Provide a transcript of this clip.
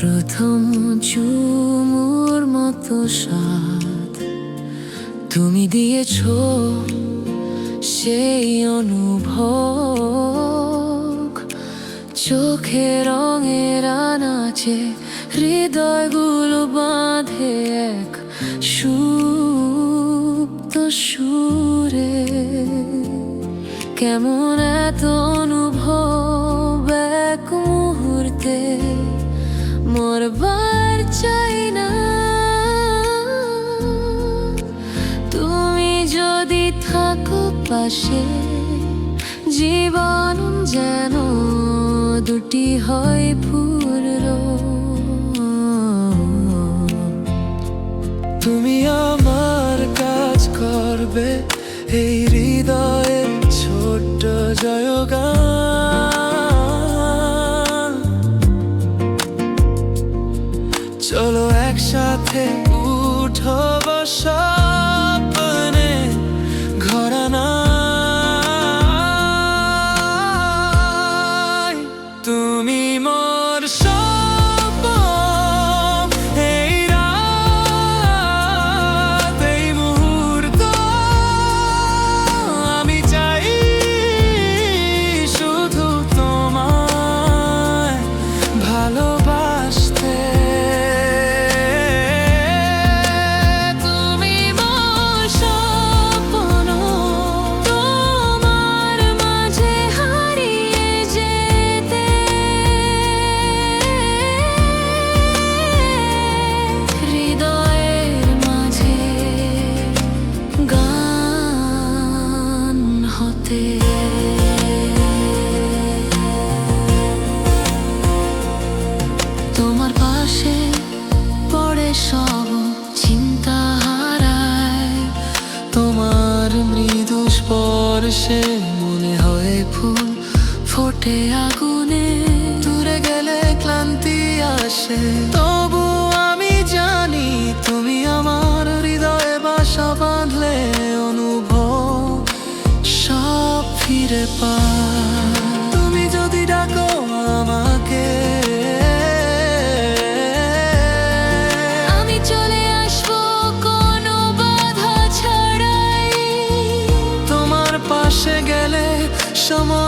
প্রথম চুমুর মতো স্বাদ তুমি দিয়েছ সেই অনুভব চোখে রঙের আনাচে হৃদয়গুলো বাঁধে এক সুপ্ত সুরে। কেমন এত অনুভব এক মুহূর্তে মরবার চাই না। তুমি যদি থাকো পাশে, জীবন যেন দুটি হয় পূর্ণ তুমি আমার কাজ করবে, এই হৃদয়ের ছোট্ট জয়গান। চলো একসাথে উঠো স্বপ্নে ঘরানা তোমার পাশে পড়ে সব তোমার মনে হয় ফুল ফোটে আগুনে। দূরে গেলে ক্লান্তি আসে। ফিরে পা। তুমি যদি ডাকো আমাকে। আমি চলে আসব কোনো বাধা ছাড়াই। তোমার পাশে গেলে সময়